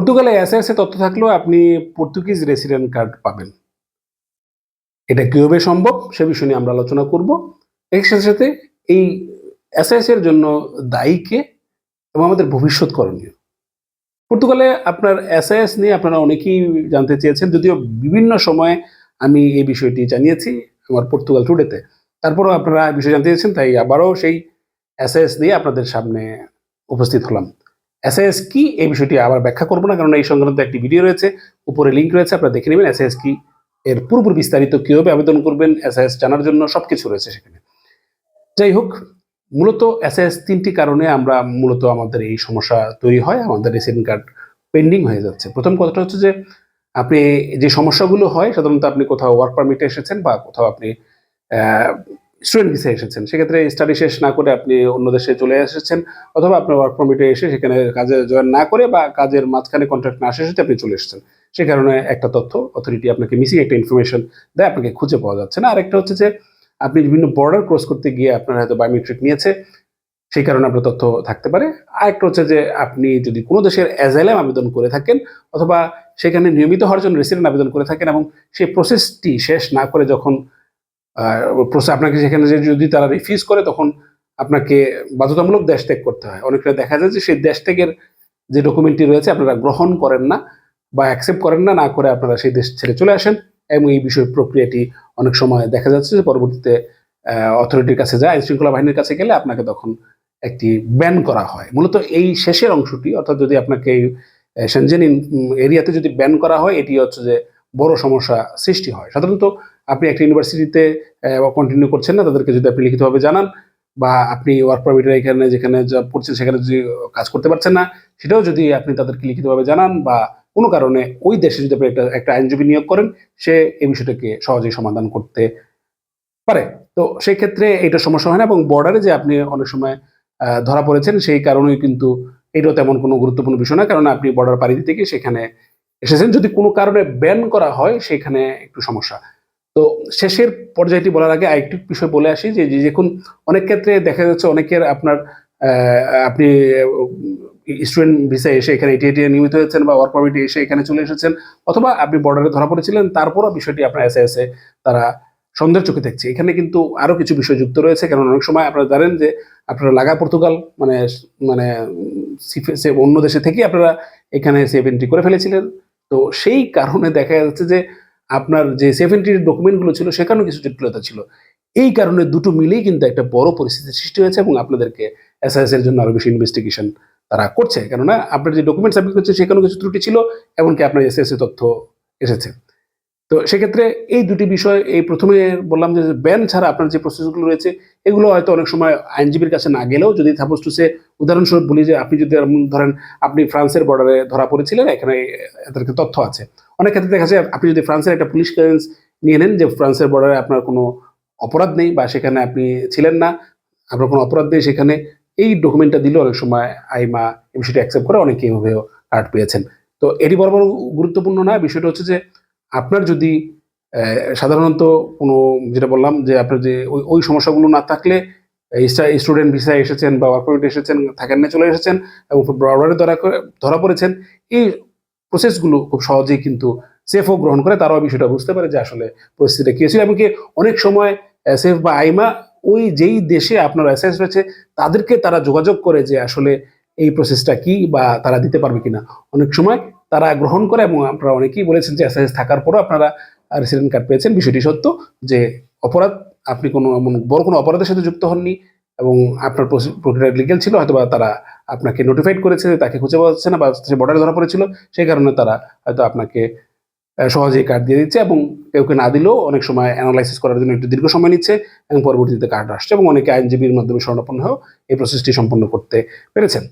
পর্তুগালে এসএস এ তথ্য থাকলেও আপনি পর্তুগিজ রেসিডেন্ট কার্ড পাবেন। এটা কীভাবে সম্ভব সে বিষয় নিয়ে আমরা আলোচনা করব। এর সাথে সাথে এই এসএস এর জন্য দায়ীকে এবং আমাদের ভবিষ্যৎ করণীয়। পর্তুগালে আপনার এসএস নিয়ে আপনারা অনেকেই জানতে চেয়েছেন, যদিও বিভিন্ন সময়ে আমি এই বিষয়টি জানিয়েছি আমার পর্তুগাল টুডেতে তারপরেও আপনারা বিষয় জানতে চেয়েছেন, তাই আবারও সেই এসএস নিয়ে আপনাদের সামনে উপস্থিত হলাম। এসএস কি? এই বিষয়টি আবার ব্যাখ্যা করব না কারণ এই সংক্রান্ত একটি ভিডিও রয়েছে। উপরে লিঙ্ক রয়েছে, আপনারা দেখে নেবেন এসএস কি, এর পুরোপুরি বিস্তারিত কীভাবে আবেদন করবেন এসএস জানার জন্য সবকিছু রয়েছে সেখানে। যাই হোক, মূলত এসএস তিনটি কারণে আমরা মূলত আমাদের এই সমস্যা তৈরি হয়, আমাদের রেসিডেন্ট কার্ড পেন্ডিং হয়ে যাচ্ছে। প্রথম কথাটা হচ্ছে যে, আপনি যে সমস্যাগুলো হয়, সাধারণত আপনি কোথাও ওয়ার্ক পারমিটে এসেছেন বা কোথাও আপনি স্টুডেন্ট ভিসা এসেছেন। সেক্ষেত্রে স্টাডি শেষ না করে আপনি অন্য দেশে চলে এসেছেন অথবা আপনার ওয়ার্ক পারমিটে এসে সেখানে কাজে জয়েন না করে বা কাজের মাঝখানে কন্ট্রাক্ট না শেষ আপনি চলে এসেছেন। সে কারণে একটা তথ্য অথরিটি আপনাকে মিসিং একটা ইনফরমেশন দেয়, আপনাকে খুঁজে পাওয়া যাচ্ছে না। আরেকটা হচ্ছে যে, আপনি বিভিন্ন বর্ডার ক্রস করতে গিয়ে আপনার হয়তো বায়োমেট্রিক নিয়েছে, সেই কারণে আপনার তথ্য থাকতে পারে। আরেকটা হচ্ছে যে, আপনি যদি কোনো দেশের অ্যাজাইলাম আবেদন করে থাকেন অথবা সেখানে নিয়মিত হওয়ার জন্য রেসিডেন্ট আবেদন করে থাকেন এবং সেই প্রসেসটি শেষ না করে যখন প্রসেস আপনাকে সেখানে যে যদি তারা রিফিউজ করে, তখন আপনাকে বাধ্যতামূলক দেশ ত্যাগ করতে হয়। অনেকটা দেখা যায় যে সেই দেশ ত্যাগের যে ডকুমেন্টটি রয়েছে, আপনারা গ্রহণ করেন না বা অ্যাকসেপ্ট করেন না না করে আপনারা সেই দেশ ছেড়ে চলে আসেন এবং এই বিষয় প্রক্রিয়াটি অনেক সময় দেখা যাচ্ছে যে পরবর্তীতে অথরিটির কাছে যায় আইন শৃঙ্খলা বাহিনীর কাছে গেলে আপনাকে তখন একটি ব্যান করা হয়। মূলত এই শেষের অংশটি, অর্থাৎ যদি আপনাকে এই সেনজেন এরিয়াতে যদি ব্যান করা হয়, এটি হচ্ছে যে বড় সমস্যা সৃষ্টি হয়। সাধারণত আপনি একটা ইউনিভার্সিটিতে কন্টিনিউ করছেন না, তাদেরকে যদি আপনি লিখিতভাবে জানান, বা আপনি ওয়ার্ক পারমিটের এখানে যেখানে জব করছেন, সেখানে যদি কাজ করতে পারছেন না, সেটাও যদি আপনি তাদেরকে লিখিতভাবে জানান, বা কোনো কারণে ওই দেশে যদি আপনি একটা একটা আইনজীবী নিয়োগ করেন, সে এই বিষয়টাকে সহজেই সমাধান করতে পারে। তো সেই ক্ষেত্রে এটা সমস্যা হয় না, এবং বর্ডারে যে আপনি অনেক সময় ধরা পড়েছেন, সেই কারণেই কিন্তু এটাও তেমন কোনো গুরুত্বপূর্ণ বিষয় না, কারণ আপনি বর্ডার পাড়ি গিয়ে সেখানে এসেছেন। যদি কোনো কারণে ব্যান করা হয়, সেখানে একটু সমস্যা। তো শেষের পর্যায়টি বলার আগে আরেকটি বিষয় বলে আসি যে যখন অনেক ক্ষেত্রে দেখা যাচ্ছে অনেকের আপনার আপনি স্টুডেন্ট ভিসা এসে এখানে এটি এটি নিয়মিত হয়েছেন বা ওয়ার্ক পারমিটে এসে এখানে চলে এসেছেন অথবা আপনি বর্ডারে ধরা পড়েছিলেন, তারপরও বিষয়টি আপনার এসে এসে তারা সন্দেহের চোখে দেখছে। এখানে কিন্তু আরও কিছু বিষয় যুক্ত রয়েছে কারণ অনেক সময় আপনারা জানেন যে আপনারা লাগা পর্তুগাল মানে মানে অন্য দেশে থেকে আপনারা এখানে সেফ এন্ট্রি করে ফেলেছিলেন। তো সেই কারণে দেখা যাচ্ছে যে আপনার যে সেফ এন্ট্রির ডকুমেন্টগুলো ছিল, সেখানেও কিছু জটিলতা ছিল। এই কারণে দুটো মিলেই কিন্তু একটা বড় পরিস্থিতির সৃষ্টি হয়েছে এবং আপনাদেরকে এসআইএস এর জন্য আরও বেশি ইনভেস্টিগেশন তারা করছে। কেননা আপনার যে ডকুমেন্ট সাবমিট করছে, সেখানেও কিছু ত্রুটি ছিল, এমনকি আপনার এসএস তথ্য এসেছে। তো সেক্ষেত্রে এই দুটি বিষয়, এই প্রথমে বললাম যে ব্যান ছাড়া আপনার যে প্রসেসগুলো রয়েছে, এগুলো হয়তো অনেক সময় আইনজীবীর কাছে না গেলেও যদি সাপোজ টু সে উদাহরণস্বরূপ বলি যে আপনি যদি ধরেন, আপনি ফ্রান্সের বর্ডারে ধরা পড়েছিলেন, এখানে এদেরকে তথ্য আছে। অনেক ক্ষেত্রে দেখা যায়, আপনি যদি ফ্রান্সের একটা পুলিশ ক্লিয়ারেন্স নিয়ে নেন যে ফ্রান্সের বর্ডারে আপনার কোনো অপরাধ নেই বা সেখানে আপনি ছিলেন না, আপনার কোনো অপরাধ নেই সেখানে, এই ডকুমেন্টটা দিলে অনেক সময় আইমা এই বিষয়টা অ্যাকসেপ্ট করে অনেকে এইভাবেও কার্ড পেয়েছেন। তো এটি বড় গুরুত্বপূর্ণ না, বিষয়টা হচ্ছে যে আপনার যদি সাধারণত কোনো যেটা বললাম যে আপনার যে ওই ওই সমস্যাগুলো না থাকলে স্টুডেন্ট ভিসা এসেছেন বা ওয়ার্ক পারমিট এসেছেন, থাকেন না, চলে এসেছেন এবং বর্ডারে ধরা ধরা পড়েছেন, এই প্রসেসগুলো খুব সহজেই কিন্তু সেফও গ্রহণ করে, তারাও বিষয়টা বুঝতে পারে যে আসলে পরিস্থিতিটা কী ছিল এমনকি অনেক সময় সেফ বা আইমা ওই যেই দেশে আপনার অ্যাসেস রয়েছে, তাদেরকে তারা যোগাযোগ করে যে আসলে এই প্রসেসটা কি বা তারা দিতে পারবে কিনা। অনেক সময় তারা গ্রহণ করে এবং আপনারা অনেকেই বলেছেন যে এসএস থাকার পরও আপনারা রেসিডেন্ট কার্ড পেয়েছেন। বিষয়টি সত্য যে অপরাধ, আপনি কোনো এমন বড় কোনো অপরাধের সাথে যুক্ত হননি। এবং আপনার প্রক্রিয়া লিগেল ছিল হয়তো বা তারা আপনাকে নোটিফাইড করেছে, তাকে খুঁজে পাওয়া যাচ্ছে না বা সে বর্ডারে ধরা পড়েছিল, সেই কারণে তারা হয়তো আপনাকে সহজেই কার্ড দিয়ে দিচ্ছে এবং কেউ কে না দিলেও অনেক সময় অ্যানালাইসিস করার জন্য একটু দীর্ঘ সময় নিচ্ছে এবং পরবর্তীতে কার্ড আসছে এবং অনেকে আইনজীবীর মাধ্যমে স্বর্ণাপন্ন হয়েও এই প্রসেসটি সম্পন্ন করতে পেরেছেন।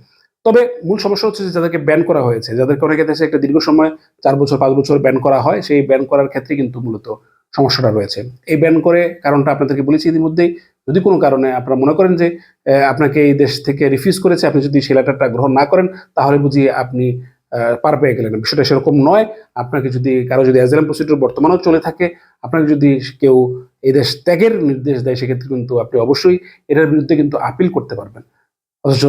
তবে মূল সমস্যা হচ্ছে যে যাদেরকে ব্যান করা হয়েছে, যাদেরকে অনেকে দেশে একটা দীর্ঘ সময়, চার বছর, পাঁচ বছর ব্যান করা হয়, সেই ব্যান করার ক্ষেত্রে কিন্তু মূলত সমস্যাটা রয়েছে। এই ব্যান করে কারণটা আপনাদেরকে বলেছি ইতিমধ্যেই যদি কোনো কারণে আপনারা মনে করেন যে আপনাকে এই দেশ থেকে রিফিউজ করেছে, আপনি যদি সেই লেটারটা গ্রহণ না করেন, তাহলে বুঝি আপনি পার পেয়ে গেলেন। বিষয়টা সেরকম নয়। আপনাকে যদি কারও যদি অ্যাজালাম প্রসিডিউর বর্তমানেও চলে থাকে, আপনাকে যদি কেউ এই দেশ ত্যাগের নির্দেশ দেয়, সেক্ষেত্রে কিন্তু আপনি অবশ্যই এটার বিরুদ্ধে কিন্তু আপিল করতে পারবেন। অথচ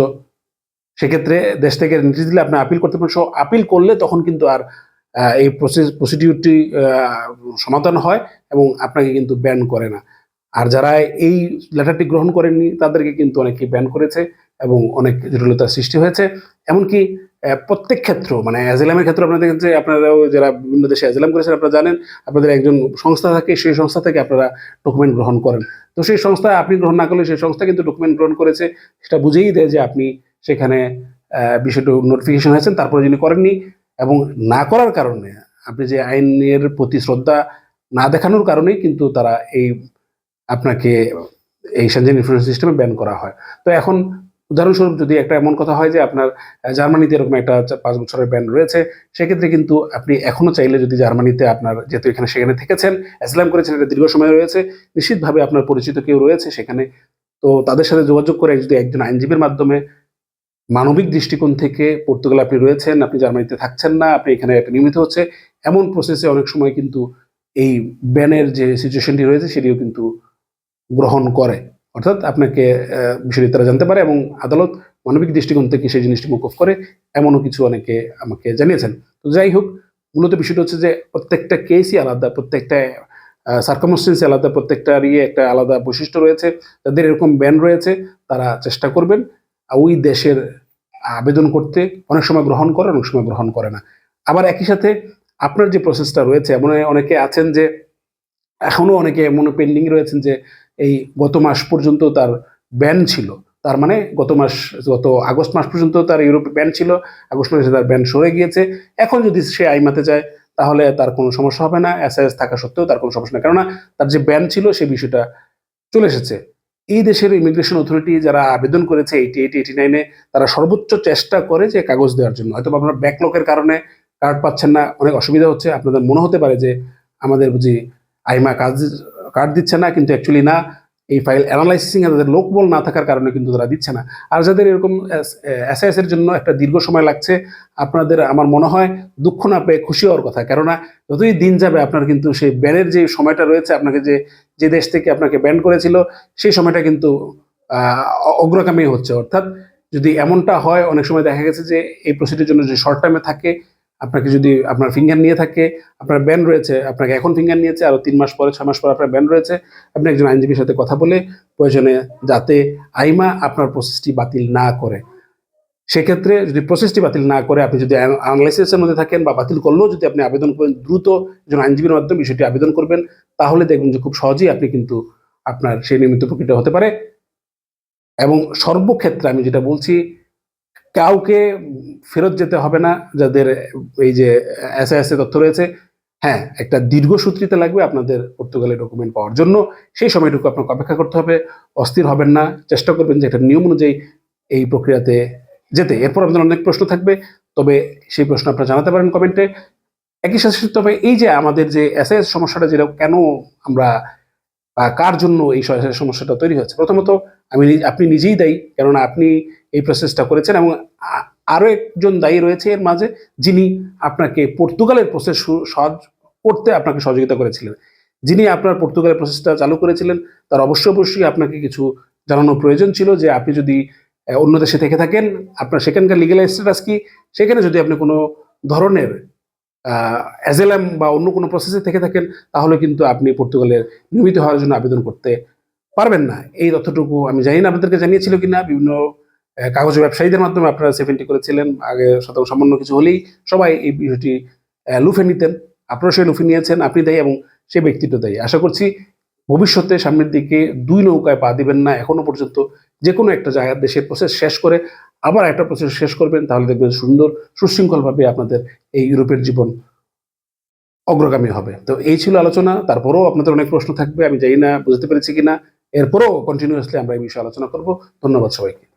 সেক্ষেত্রে দেশ থেকে নির্দেশ দিলে আপনি আপিল করতে পারেন সো আপিল করলে তখন কিন্তু আর এই প্রসিডিউরটি সমাধান হয় এবং আপনাকে কিন্তু ব্যান করে না। আর যারা এই লেটারটি গ্রহণ করেননি, তাদেরকে কিন্তু অনেকে ব্যান করেছে এবং অনেক জটিলতার সৃষ্টি হয়েছে। এমনকি প্রত্যেক ক্ষেত্র মানে অ্যাজেলামের ক্ষেত্রে আপনারা দেখেন যে আপনারাও যারা বিভিন্ন দেশে অ্যাজেলাম করেছেন, আপনারা জানেন, আপনাদের একজন সংস্থা থাকে, সেই সংস্থা থেকে আপনারা ডকুমেন্ট গ্রহণ করেন। তো সেই সংস্থা আপনি গ্রহণ না করলে সেই সংস্থা কিন্তু ডকুমেন্ট গ্রহণ করেছে। সেটা বুঝেই দেয় যে আপনি সেখানে বিষয়টা নোটিফিকেশন হয়েছেন, তারপরে যিনি করেননি এবং না করার কারণে, আপনি যে আইনের প্রতি শ্রদ্ধা না দেখানোর কারণেই কিন্তু তারা এই আপনাকে এই সেনজেন ইনফরমেশন সিস্টেমে ব্যান করা হয়। তো এখন উদাহরণস্বরূপ যদি একটা এমন কথা হয় যে আপনার জার্মানিতে এরকম একটা পাঁচ বছরের ব্যান রয়েছে, সেক্ষেত্রে কিন্তু আপনি এখনও চাইলে যদি জার্মানিতে আপনার, যেহেতু এখানে সেখানে থেকেছেন অ্যাসলাম করেছেন, এটা দীর্ঘ সময় রয়েছে, নিশ্চিতভাবে আপনার পরিচিত কেউ রয়েছে সেখানে। তো তাদের সাথে যোগাযোগ করে যদি একজন আইনজীবীর মাধ্যমে মানবিক দৃষ্টিকোণ থেকে পর্তুগালে আপনি রয়েছেন, আপনি জার্মানিতে থাকছেন না, আপনি এখানে একটা নিয়মিত হচ্ছে, এমন প্রসেসে অনেক সময় কিন্তু এই ব্যানের যে সিচুয়েশনটি রয়েছে, সেটিও কিন্তু গ্রহণ করে। অর্থাৎ আপনাকে বিষয়টি তারা জানতে পারে এবং আদালত মানবিক দৃষ্টিকোণ থেকে সেই জিনিসটি মুকুফ করে, এমনও কিছু অনেকে আমাকে জানিয়েছেন। তো যাই হোক, মূলত বিষয়টা হচ্ছে যে প্রত্যেকটা কেসই আলাদা, প্রত্যেকটা সার্কমস্টেন্সি আলাদা প্রত্যেকটার ইয়ে একটা আলাদা বৈশিষ্ট্য রয়েছে, তাদের এরকম ব্যান রয়েছে, তারা চেষ্টা করবেন ওই দেশের আবেদন করতে অনেক সময় গ্রহণ করে, অনেক সময় গ্রহণ করে না। আবার একই সাথে আপনার যে প্রসেসটা রয়েছে, এমন অনেকে আছেন যে এখনও অনেকে এমন পেন্ডিং রয়েছেন যে এই গত মাস পর্যন্ত তার ব্যান ছিল। তার মানে গত মাস, গত আগস্ট মাস পর্যন্ত তার ইউরোপে ব্যান ছিল। আগস্ট মাসে তার ব্যান সরে গিয়েছে। এখন যদি সে আইমাতে যায়, তাহলে তার কোনো সমস্যা হবে না। এসআইএস থাকা সত্ত্বেও তার কোনো সমস্যা নেই। কেননা তার যে ব্যান ছিল, সে বিষয়টা চলে এসেছে। এই দেশের ইমিগ্রেশন অথরিটি যারা আবেদন করেছে এইটি এইটি এইটি নাইনে তারা সর্বোচ্চ চেষ্টা করে যে কাগজ দেওয়ার জন্য। হয়তো আপনার ব্যাকলকের কারণে কার্ড পাচ্ছেন না, অনেক অসুবিধা হচ্ছে। আপনাদের মনে হতে পারে যে আমাদের বুঝি আইমা কাজ কার্ড দিচ্ছে না, কিন্তু অ্যাকচুয়ালি না, এই ফাইল অ্যানালাইসিং এ তাদের লোকবল না থাকার কারণে কিন্তু তারা দিচ্ছে না। আর যাদের এরকম এসআইএস এর জন্য একটা দীর্ঘ সময় লাগছে, আপনাদের আমার মনে হয় দুঃখ না পেয়ে খুশি হওয়ার কথা। কেননা যতই দিন যাবে, আপনার কিন্তু সেই ব্যানের যে সময়টা রয়েছে, আপনাকে যে যে দেশ থেকে আপনাকে ব্যান করেছিল, সেই সময়টা কিন্তু অগ্রগামী হচ্ছে। অর্থাৎ যদি এমনটা হয়, অনেক সময় দেখা গেছে যে, এই প্রসিডির জন্য যে শর্ট টাইমে থাকে আপনাকে যদি আপনার ফিঙ্গার নিয়ে থাকে, আপনার ব্যান রয়েছে, আপনাকে এখন ফিঙ্গার নিয়েছে আরও তিন মাস পরে, ছয় মাস পরে আপনার ব্যান রয়েছে, আপনি একজন আইনজীবীর সাথে কথা বলে প্রয়োজনে যাতে আইমা আপনার প্রসেসটি বাতিল না করে। সেক্ষেত্রে যদি প্রসেসটি বাতিল না করে, আপনি যদি অ্যানালাইসিসের মধ্যে থাকেন বা বাতিল করলেও যদি আপনি আবেদন করেন, দ্রুত একজন আইনজীবীর মাধ্যমে বিষয়টি আবেদন করবেন, তাহলে দেখবেন যে খুব সহজেই আপনি কিন্তু আপনার সেই নিয়মিত প্রকৃত হতে পারে। এবং সর্বক্ষেত্রে আমি যেটা বলছি কাউকে ফেরত যেতে হবে না, যাদের এই যে এসআইএস তথ্য রয়েছে। হ্যাঁ একটা দীর্ঘসূত্রিতা লাগবে আপনাদের পর্তুগালে ডকুমেন্ট পাওয়ার জন্য। সেই সময়টুকু আপনাকে অপেক্ষা করতে হবে। অস্থির হবেন না। চেষ্টা করবেন যে একটা নিয়ম অনুযায়ী এই প্রক্রিয়াতে যেতে। এরপর আপনাদের অনেক প্রশ্ন থাকবে। তবে সেই প্রশ্ন আপনারা জানাতে পারেন কমেন্টে। একই সাথে তবে এই যে আমাদের যে এসআইএস সমস্যাটা, যেটা কেন আমরা কার জন্য এই সমস্যাটা তৈরি হচ্ছে প্রথমত, আমি আপনি নিজেই দায়ী। কেননা আপনি এই প্রসেসটা করেছেন এবং আরও একজন দায়ী রয়েছে এর মাঝে, যিনি আপনাকে পর্তুগালের প্রসেস সহজ করতে আপনাকে সহযোগিতা করেছিলেন। যিনি আপনার পর্তুগালের প্রসেসটা চালু করেছিলেন, তার অবশ্যই অবশ্যই আপনাকে কিছু জানানো প্রয়োজন ছিল যে আপনি যদি অন্য দেশে থেকে থাকেন, আপনার সেখানকার লিগেল স্ট্যাটাস কি? সেখানে যদি আপনি কোনো ধরনের অ্যাজেলাম বা অন্য কোনো প্রসেসে থেকে থাকেন, তাহলে কিন্তু আপনি পর্তুগালের নিয়মিত হওয়ার জন্য আবেদন করতে পারবেন না। এই তথ্যটুকু আমি জানি না আপনাদেরকে জানিয়েছিল কিনা, বিভিন্ন কাগজ ব্যবসায়ীদের মাধ্যমে আপনারা সেভেন্টি করেছিলেন। আগে শতক সামান্য কিছু হলেই সবাই এই বিষয়টি লুফে নিতেন। আপনারা সেই লুফে নিয়েছেন, আপনি দায়ী এবং সে ব্যক্তিটা দায়ী। আশা করছি ভবিষ্যতে সামনের দিকে দুই নৌকায় পা দিবেন না, এখনও পর্যন্ত যে কোনো একটা জায়গার দেশের প্রসেস শেষ করে আবার একটা প্রসেস শেষ করবেন, তাহলে দেখবেন সুন্দর, সুশৃঙ্খলভাবে আপনাদের এই ইউরোপের জীবন অগ্রগামী হবে। তো এই ছিল আলোচনা, তারপরেও আপনাদের অনেক প্রশ্ন থাকবে, আমি জানি না, বুঝতে পেরেছি কিনা। এরপরেও কন্টিনিউয়াসলি আমরা এই বিষয়ে আলোচনা করব। ধন্যবাদ সবাইকে।